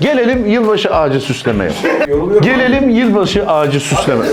Gelelim yılbaşı ağacı süslemeye. Gelelim yılbaşı ağacı süsleme.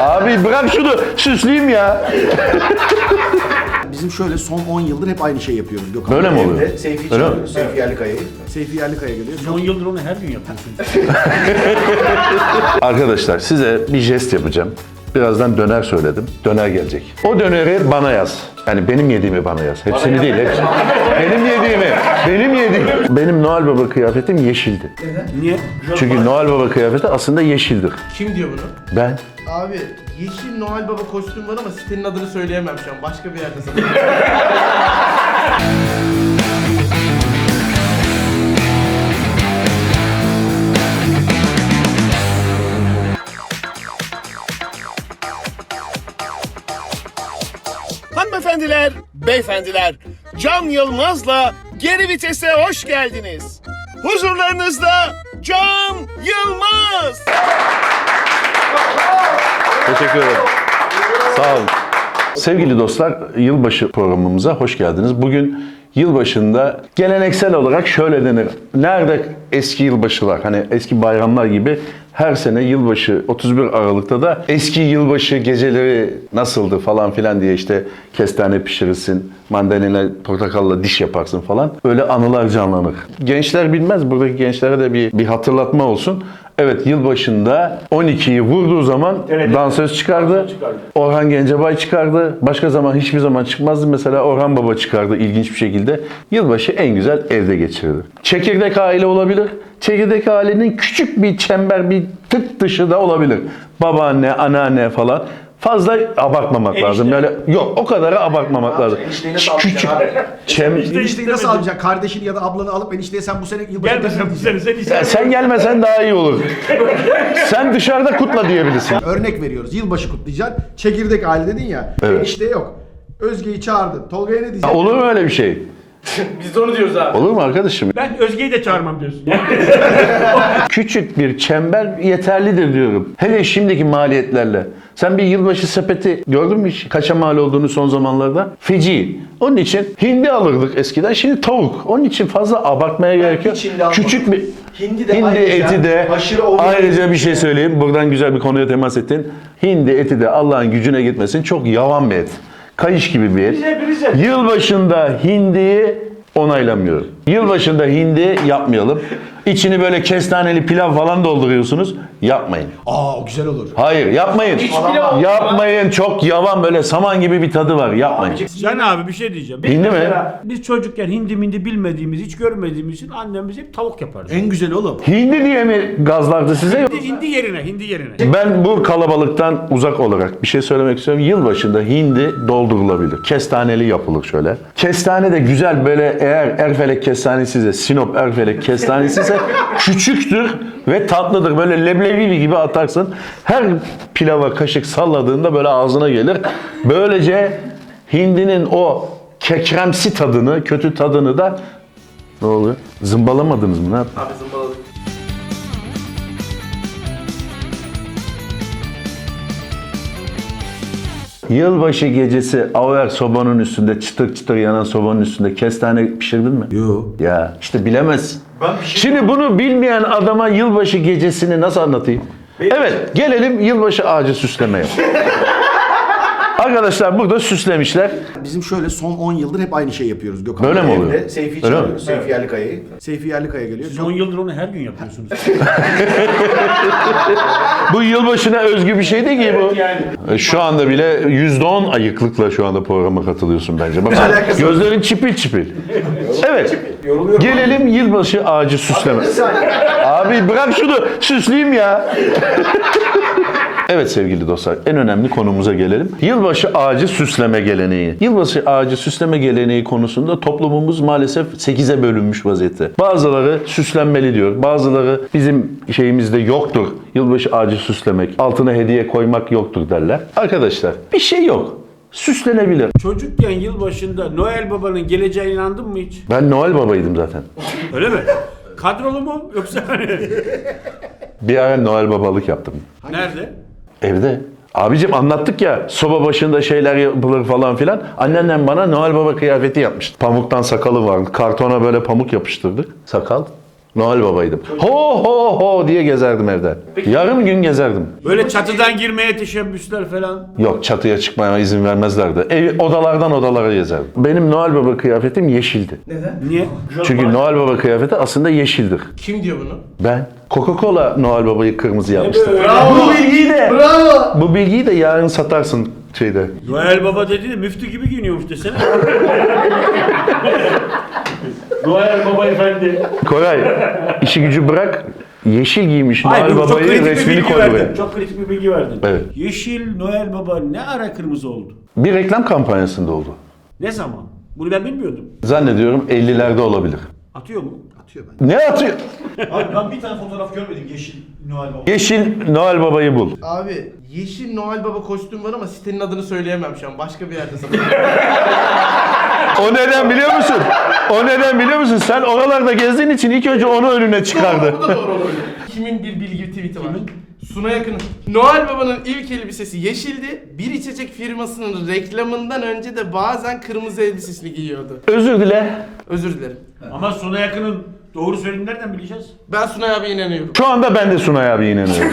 Abi bırak şunu süsleyeyim ya. Bizim şöyle son 10 yıldır hep aynı şey yapıyoruz Gökhan. Böyle mi oluyor? Evde Seyfi Öyle mi? çağırıyoruz. Seyfi Yerlikaya'yı. Seyfi Yerlikaya geliyor. 10 yıldır onu her gün yapıyorsun. Arkadaşlar size bir jest yapacağım. Birazdan döner söyledim. Döner gelecek. O döneri bana yaz. Yani benim yediğimi bana yaz. Hepsini değil. Hepsini. benim yediğimi. Benim yediğimi. Benim Noel Baba kıyafetim yeşildi. Niye? Çünkü Noel Baba kıyafeti aslında yeşildir. Kim diyor bunu? Ben. Abi Yeşil Noel Baba kostüm var ama sitenin adını söyleyemem şu an. Başka bir yerde satılıyor. Hanımefendiler, beyefendiler, Can Yılmaz'la geri vitese hoş geldiniz. Huzurlarınızda Can Yılmaz. Teşekkür ederim. Sağ olun. Sevgili dostlar, yılbaşı programımıza hoş geldiniz. Bugün yılbaşında geleneksel olarak şöyle denir. Nerede eski yılbaşılar, hani eski bayramlar gibi her sene yılbaşı 31 Aralık'ta da eski yılbaşı geceleri nasıldı falan filan diye işte kestane pişirirsin, mandalina portakalla diş yaparsın falan. Öyle anılar canlanır. Gençler bilmez, buradaki gençlere de bir, bir hatırlatma olsun. Evet yılbaşında 12'yi vurduğu zaman dansöz çıkardı. Orhan Gencebay çıkardı. Başka zaman hiçbir zaman çıkmazdı. Mesela Orhan Baba çıkardı ilginç bir şekilde. Yılbaşı en güzel evde geçirirdi. Çekirdek aile olabilir. Çekirdek ailenin küçük bir çember, bir tık dışı da olabilir. Babaanne, anneanne falan. Fazla abartmamak lazım. Böyle yok o kadar abartmamak lazım. Küçük alacaksın çem Enişteyi nasıl alacaksın? Kardeşini ya da ablanı alıp enişteye sen bu sene yılbaşı Gel mesela bu sene sen Ya sen gelmesen daha iyi olur. Sen dışarıda kutla diyebilirsin. Örnek veriyoruz. Yılbaşı kutlayacaksın. Çekirdek aile dedin ya. Evet. Enişte yok. Özge'yi çağırdın. Tolga'ya ne diyeceksin? Olur mu öyle bir şey? Biz de onu diyoruz abi. Olur mu arkadaşım? Ben Özge'yi de çağırmam diyorsun. Küçük bir çember yeterlidir diyorum. Hele şimdiki maliyetlerle. Sen bir yılbaşı sepeti gördün mü hiç? Kaça mal olduğunu son zamanlarda? Feci. Onun için hindi alırdık eskiden. Şimdi tavuk. Onun için fazla abartmaya gerek yok. hiç hindi almam. Küçük bir Hindi de ayrıca eti de aşırı ayrıca bir şey söyleyeyim. Buradan güzel bir konuya temas ettin. Hindi eti de Allah'ın gücüne gitmesin. Çok yavan bir et. Kayış gibi bir et. Yılbaşında hindiyi onaylamıyorum. Yılbaşında hindi yapmayalım. İçini böyle kestaneli pilav falan dolduruyorsunuz. Yapmayın. Aa o güzel olur. Hayır yapmayın. Yapmayın. Çok yavan böyle saman gibi bir tadı var. Yapmayın. Can abi bir şey diyeceğim. Biz Hindi mi? mesela, Biz çocukken hindi mindi bilmediğimiz, hiç görmediğimiz için annemiz hep tavuk yapardı. En güzel oğlum. Hindi diye mi gazlardı size? Hindi, hindi yerine, hindi yerine. Ben bu kalabalıktan uzak olarak bir şey söylemek istiyorum. Yılbaşında hindi doldurulabilir. Kestaneli yapılır şöyle. Kestane de güzel böyle eğer Erfelek kestanesi ise Sinop Erfelek kestanesi ise küçüktür ve tatlıdır. Böyle leblebi gibi atarsın. Her pilava kaşık salladığında böyle ağzına gelir. Böylece hindinin o kekremsi tadını, kötü tadını da ne oluyor? Zımbalamadınız mı? Ne yaptınız? Abi zımbaladık. Yılbaşı gecesi aver sobanın üstünde çıtır çıtır yanan sobanın üstünde kestane pişirdin mi? Yok. Ya işte bilemezsin. Şimdi bunu bilmeyen adama yılbaşı gecesini nasıl anlatayım? Evet gelelim yılbaşı ağacı süslemeye. Arkadaşlar burada süslemişler. Bizim şöyle son 10 yıldır hep aynı şey yapıyoruz Gökhan. Böyle mi oluyor? Seyfi Öyle çağırıyoruz. Seyfi Yerlikaya'yı. Seyfi Yerlikaya geliyor. Siz 10 yıldır onu her gün yapıyorsunuz. Bu yılbaşına özgü bir şey değil ki bu. E, Şu anda bile %10 ayıklıkla şu anda programa katılıyorsun bence. Bak alakası gözlerin çipil çipil. Evet. Gelelim yılbaşı ağacı süsleme. Abi bırak şunu süsleyeyim ya. Evet sevgili dostlar en önemli konumuza gelelim. Yılbaşı ağacı süsleme geleneği. Yılbaşı ağacı süsleme geleneği konusunda toplumumuz maalesef 8'e bölünmüş vaziyette. Bazıları süslenmeli diyor. Bazıları bizim şeyimizde yoktur. Yılbaşı ağacı süslemek, altına hediye koymak yoktur derler. Arkadaşlar bir şey yok. Süslenebilir. Çocukken yılbaşında Noel Baba'nın geleceğine inandın mı hiç? Ben Noel babaydım zaten. Öyle mi? Kadrolu mu yoksa hani Bir ara Noel babalık yaptım. nerede? Evde. Abicim anlattık ya soba başında şeyler yapılır falan filan. Anneannem bana Noel Baba kıyafeti yapmıştı. Pamuktan sakalı vardı. Kartona böyle pamuk yapıştırdık. Sakal. Noel Baba'ydım. Ho ho ho diye gezerdim evde. Yarım gün gezerdim. Böyle çatıdan girmeye teşebbüsler falan. Yok çatıya çıkmaya izin vermezlerdi. Ev, odalardan odalara gezerdim. Benim Noel Baba kıyafetim yeşildi. Niye? Çünkü Noel Baba kıyafeti aslında yeşildir. Kim diyor bunu? Ben Coca-Cola Noel Baba'yı kırmızı yapmıştım. Bravo. Bu bilgiyi de Bu bilgiyi de yarın satarsın şeyde. Noel Baba dedi de müftü gibi giyiniyormuş desene. Noel Baba efendi. Koray işi gücü bırak. Yeşil giymiş Noel çok Baba'yı kritik bir resmini bilgi koy verdin. buraya. Çok kritik bir bilgi verdin. Evet. Yeşil Noel Baba ne ara kırmızı oldu? Bir reklam kampanyasında oldu. Ne zaman? Bunu ben bilmiyordum. Zannediyorum 50'lerde olabilir. Atıyor mu? Atıyor ben. Ne atıyor? Abi ben bir tane fotoğraf görmedim yeşil Noel Baba. Yeşil Noel Baba'yı bul. Abi yeşil Noel Baba kostüm var ama sitenin adını söyleyemem şu an. Başka bir yerde satılıyor. O neden biliyor musun? O neden biliyor musun? Sen oralarda gezdiğin için ilk önce onu önüne çıkardı. Bu da doğru olabilir. Kimin bir bilgi tweet'i var? Suna yakın. Noel Baba'nın ilk elbisesi yeşildi. Bir içecek firmasının reklamından önce de bazen kırmızı elbisesini giyiyordu. Özür dile. Özür dilerim. Ama Suna Yakın'ın doğru söylediğini nereden bileceğiz? Ben Sunay abi inanıyorum. Şu anda ben de Sunay abi inanıyorum.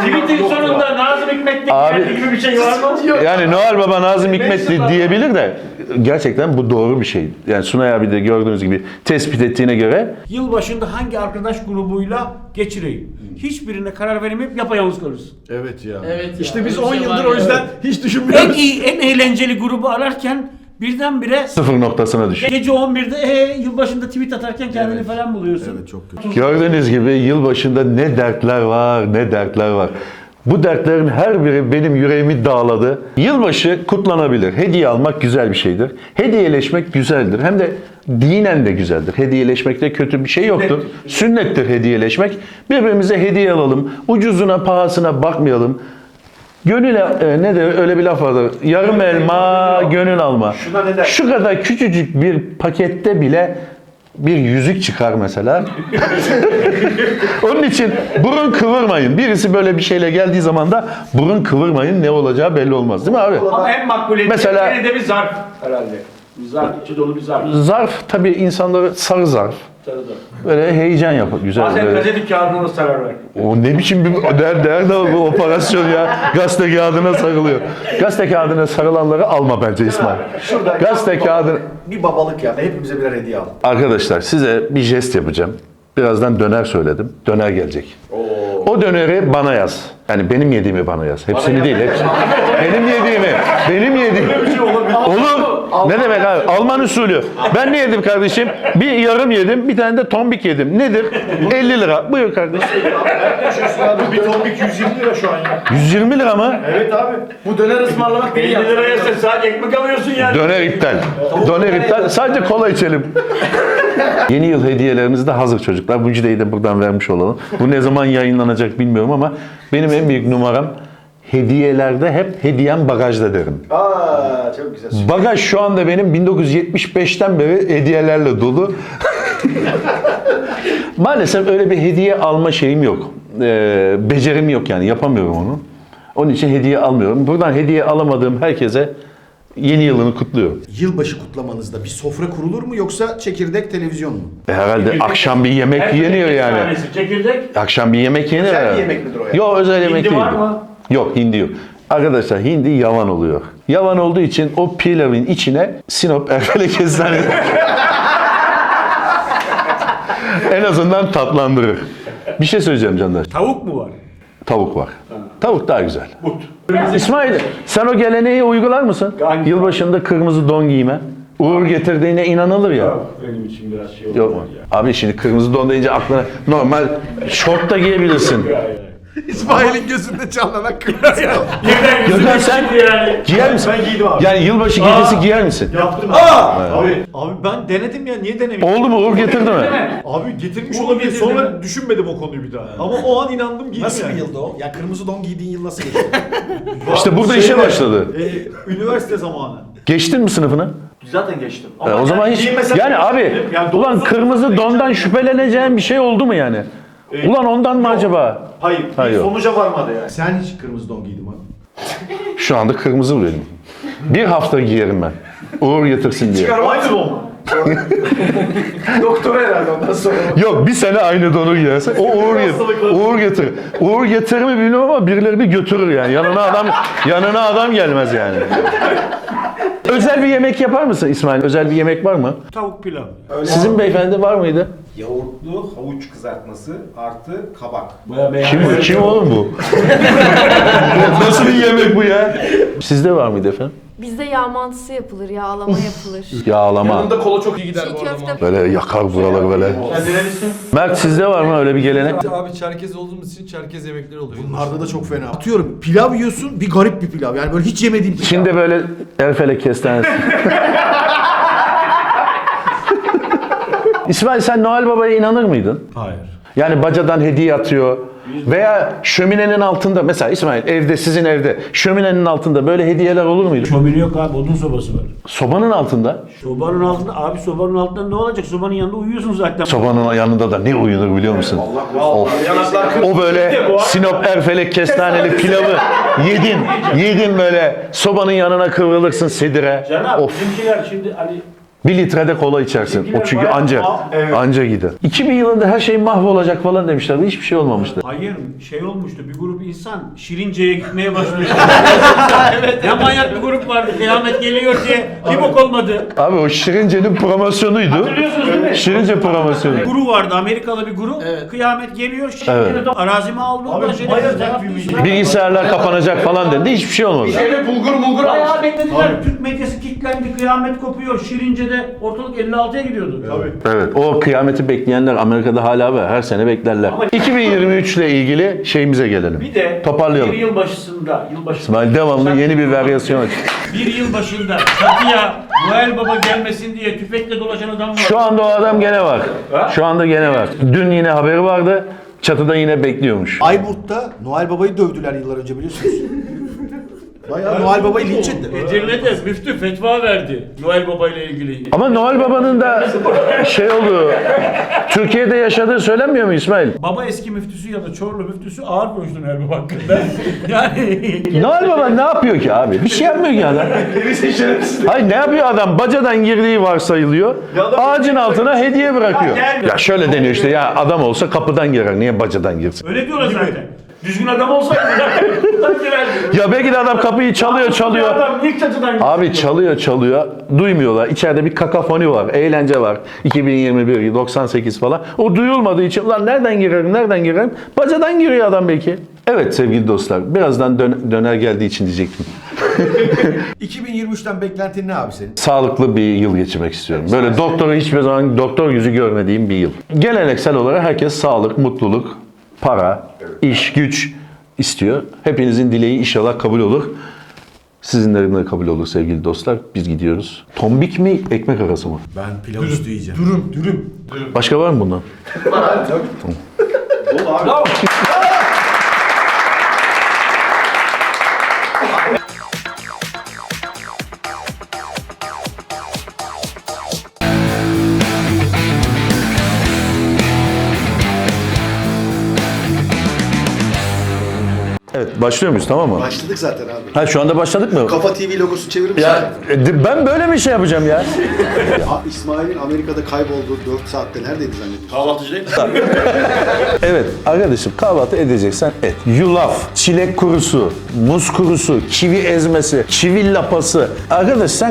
Tweet'in sonunda Nazım Hikmet'te Abi- geldiği gibi bir şey var mı? Yani Noel Baba Nazım Hikmet di- diyebilir de gerçekten bu doğru bir şey. Yani Sunay abi de gördüğünüz gibi tespit ettiğine göre Yılbaşında hangi arkadaş grubuyla geçireyim? Hiçbirine karar veremeyip yapayalnız kalırız. Evet ya. Evet ya, İşte biz öyle bir 10 şey yıldır o ya. yüzden hiç En düşünmüyoruz. iyi, en eğlenceli grubu ararken birdenbire sıfır noktasına düşüyor. gece 11'de e, yılbaşında tweet atarken kendini falan buluyorsun. Evet çok kötü. Gördüğünüz gibi yılbaşında ne dertler var, ne dertler var. Bu dertlerin her biri benim yüreğimi dağladı. Yılbaşı kutlanabilir. Hediye almak güzel bir şeydir. Hediyeleşmek güzeldir. Hem de dinen de güzeldir. Hediyeleşmekte kötü bir şey yoktur. Sünnettir hediyeleşmek. Birbirimize hediye alalım. Ucuzuna, pahasına bakmayalım. Gönül e, ne de öyle bir laf vardır. Yarım elma, gönül alma. Şuna ne der? Şu kadar küçücük bir pakette bile bir yüzük çıkar mesela. Onun için burun kıvırmayın. Birisi böyle bir şeyle geldiği zaman da burun kıvırmayın. Ne olacağı belli olmaz değil mi abi? Ama en makbuliyetli Mesela- yine de bir zarf herhalde. Bir zarf, içi dolu bir zarf. Zarf tabii insanları sarı zarf. Böyle heyecan yapar. Güzel. Bazen böyle. gazete kağıdına sararlar. O ne biçim bir der, nerede o bu operasyon ya? Gazete kağıdına sarılıyor. Gazete kağıdına sarılanları alma bence İsmail. Şurada Gazete kağıdına... bir babalık yani hepimize birer hediye al. Arkadaşlar size bir jest yapacağım. Birazdan döner söyledim. Döner gelecek. O döneri bana yaz. Yani benim yediğimi bana yaz. Hepsini değil. Hepsini. benim yediğimi. Benim yediğimi. Olur. Ne demek abi? Alman usulü. Ben ne yedim kardeşim? Bir yarım yedim. Bir tane de tombik yedim. Nedir? 50 lira. Buyur kardeşim. bir tombik 120 lira şu an ya. 120 lira mı? Evet abi. Bu döner ısmarlamak değil 50 ya. liraya sen sadece ekmek alıyorsun yani. Döner iptal. Döner iptal. Sadece kola içelim. Yeni yıl hediyelerimiz de hazır çocuklar. Bu müjdeyi de buradan vermiş olalım. Bu ne zaman yayınlanacak bilmiyorum ama benim en büyük numaram hediyelerde hep hediyem bagajda derim. Aa çok güzel. Bagaj şu anda benim 1975'ten beri hediyelerle dolu. Maalesef öyle bir hediye alma şeyim yok. Ee, becerim yok yani yapamıyorum onu. Onun için hediye almıyorum. Buradan hediye alamadığım herkese yeni yılını kutluyorum. Yılbaşı kutlamanızda bir sofra kurulur mu yoksa çekirdek televizyon mu? E herhalde akşam bir yemek Her yeniyor yani. tanesi Çekirdek. Akşam bir yemek yenir. Özel bir yemek midir o yani? Yok özel yemek Hindi değil. var mı? Yok hindi yok. Arkadaşlar hindi yavan oluyor. Yavan olduğu için o pilavın içine Sinop Erfele Kestanesi en azından tatlandırır. Bir şey söyleyeceğim canlar. Tavuk mu var? Tavuk var. Tavuk daha güzel. İsmail sen o geleneği uygular mısın? Hangi- Yılbaşında kırmızı don giyme. Uğur getirdiğine inanılır ya. Benim için biraz şey Yok. Abi şimdi kırmızı don deyince aklına normal şort da giyebilirsin. İsmail'in gözünde canlanan kırmızı. Birden Gökhan yüzüne sen- çıktı yani. Giyer misin? Ben giydim abi. Yani yılbaşı gecesi giyer misin? Yaptım abi. Abi, abi ben denedim ya niye denemeyeyim? Oldu mu? Uğur getirdi mi? Abi getirmiş Uğur olabilir. getirdi Sonra mi? düşünmedim o konuyu bir daha. Ama o an inandım giydim Nasıl yani. bir yıldı o? Ya kırmızı don giydiğin yıl nasıl geçti? İşte burada işe başladı. E, üniversite zamanı. Geçtin mi sınıfını? Zaten geçtim. E, o zaman hiç... Yani abi, ulan kırmızı dondan şüpheleneceğin bir şey oldu mu yani? Ulan ondan mı acaba? Hayır, Hayır. bir sonuca varmadı yani. Sen hiç kırmızı don giydin mi? Şu anda kırmızı benim. Bir hafta giyerim ben. Uğur getirsin diye. Aynı don mu? Doktor herhalde ondan sonra. Yok bir sene aynı donu giyerse o uğur getirir. Uğur getirir. Uğur getirir mi bilmiyorum ama birilerini götürür yani. Yanına adam yanına adam gelmez yani. Özel bir yemek yapar mısın İsmail? Özel bir yemek var mı? Tavuk pilav. Sizin beyefendi var mıydı? Yoğurtlu havuç kızartması artı kabak. Bayağı beğendim. Kim, kim oğlum bu? Nasıl bir yemek bu ya? Sizde var mıydı efendim? Bizde yağ mantısı yapılır, yağlama yapılır. Yağlama. Yanında kola çok iyi gider Çiğ bu arada. köfte Böyle yakar buraları böyle. Mert sizde var mı öyle bir gelenek? Abi Çerkez olduğumuz için Çerkez yemekleri oluyor. Bunlarda da çok fena. Atıyorum pilav yiyorsun bir garip bir pilav. Yani böyle hiç yemediğim pilav. Şimdi böyle Erfelek kestanesi. İsmail sen Noel Baba'ya inanır mıydın? Hayır. Yani bacadan hediye atıyor. Veya şöminenin altında mesela İsmail evde sizin evde şöminenin altında böyle hediyeler olur muydu? Şömine yok abi odun sobası var. Sobanın altında. Sobanın altında abi sobanın altında ne olacak? Sobanın yanında uyuyorsun zaten. Sobanın yanında da ne uyunur biliyor musun? Of. O böyle Sinop Erfelek kestaneli pilavı yedin. Yedin böyle sobanın yanına kıvrılırsın sedire. Cenab Of. bizimkiler şimdi hani Bir litrede kola içersin. O çünkü anca anca gider. 2000 yılında her şey mahvolacak falan demişlerdi. Hiçbir şey olmamıştı. hayır şey olmuştu bir grup insan Şirince'ye gitmeye başlıyor. evet. Ne manyak bir grup vardı kıyamet geliyor diye bir bok olmadı. Abi o Şirince'nin promosyonuydu. Hatırlıyorsunuz değil mi? Şirince promosyonu. Bir grup vardı Amerikalı bir grup. Kıyamet geliyor Şirince'de de arazimi aldı. Abi şey Bilgisayarlar kapanacak falan dedi. Hiçbir şey olmadı. Şöyle bulgur almış. Bayağı beklediler. Türk medyası kilitlendi. Kıyamet kopuyor. Şirince'de ortalık 56'ya gidiyordu. Evet. O kıyameti bekleyenler Amerika'da hala var. Her sene beklerler. 2023 ile ilgili şeyimize gelelim. Bir de Toparlayalım. bir yıl başında, yıl başında. İsmail devamlı yeni bir varyasyon aç. Bir yıl başında çatıya Noel Baba gelmesin diye tüfekle dolaşan adam var. Şu anda o adam gene var. Şu anda gene var. Dün yine haberi vardı. Çatıda yine bekliyormuş. Ayburt'ta Noel Baba'yı dövdüler yıllar önce biliyorsunuz. Bayağı Noel Baba'yı linç etti. Edirne'de müftü fetva verdi Noel Baba ile ilgili. Ama Noel Baba'nın da şey oldu. Türkiye'de yaşadığı söylenmiyor mu İsmail? Baba eski müftüsü ya da Çorlu müftüsü ağır konuştu Noel Baba hakkında. yani Noel Baba ne yapıyor ki abi? Bir şey yapmıyor ki adam. Hayır ne yapıyor adam? Bacadan girdiği varsayılıyor. Ağacın altına hediye bırakıyor. Ya şöyle deniyor işte ya adam olsa kapıdan girer. Niye bacadan girsin? öyle diyorlar zaten. Düzgün adam olsaydı zaten girerdi. Ya belki de adam kapıyı çalıyor çalıyor. Adam ilk çatıdan. Abi çalıyor çalıyor. Duymuyorlar. İçeride bir kakafoni var. Eğlence var. 2021, 98 falan. O duyulmadığı için ulan nereden girerim, nereden girerim? Bacadan giriyor adam belki. Evet sevgili dostlar. Birazdan dön- döner geldiği için diyecektim. 2023'ten beklentin ne abi senin? Sağlıklı bir yıl geçirmek istiyorum. Böyle doktoru hiçbir zaman doktor yüzü görmediğim bir yıl. Geleneksel olarak herkes sağlık, mutluluk, para, iş, güç istiyor. Hepinizin dileği inşallah kabul olur. Sizinlerin de kabul olur sevgili dostlar. Biz gidiyoruz. Tombik mi, ekmek arası mı? Ben pilav üstü yiyeceğim. Dürüm, dürüm. Başka var mı bundan? Evet başlıyor muyuz tamam mı? Başladık zaten abi. Ha şu anda başladık mı? Kafa TV logosu çevirir misin? Ya e, ben böyle mi şey yapacağım ya? Ha, İsmail'in Amerika'da kaybolduğu 4 saatte neredeydi zannediyorsun? Evet arkadaşım kahvaltı edeceksen et. Yulaf, çilek kurusu, muz kurusu, kivi ezmesi, çivi lapası. Arkadaş sen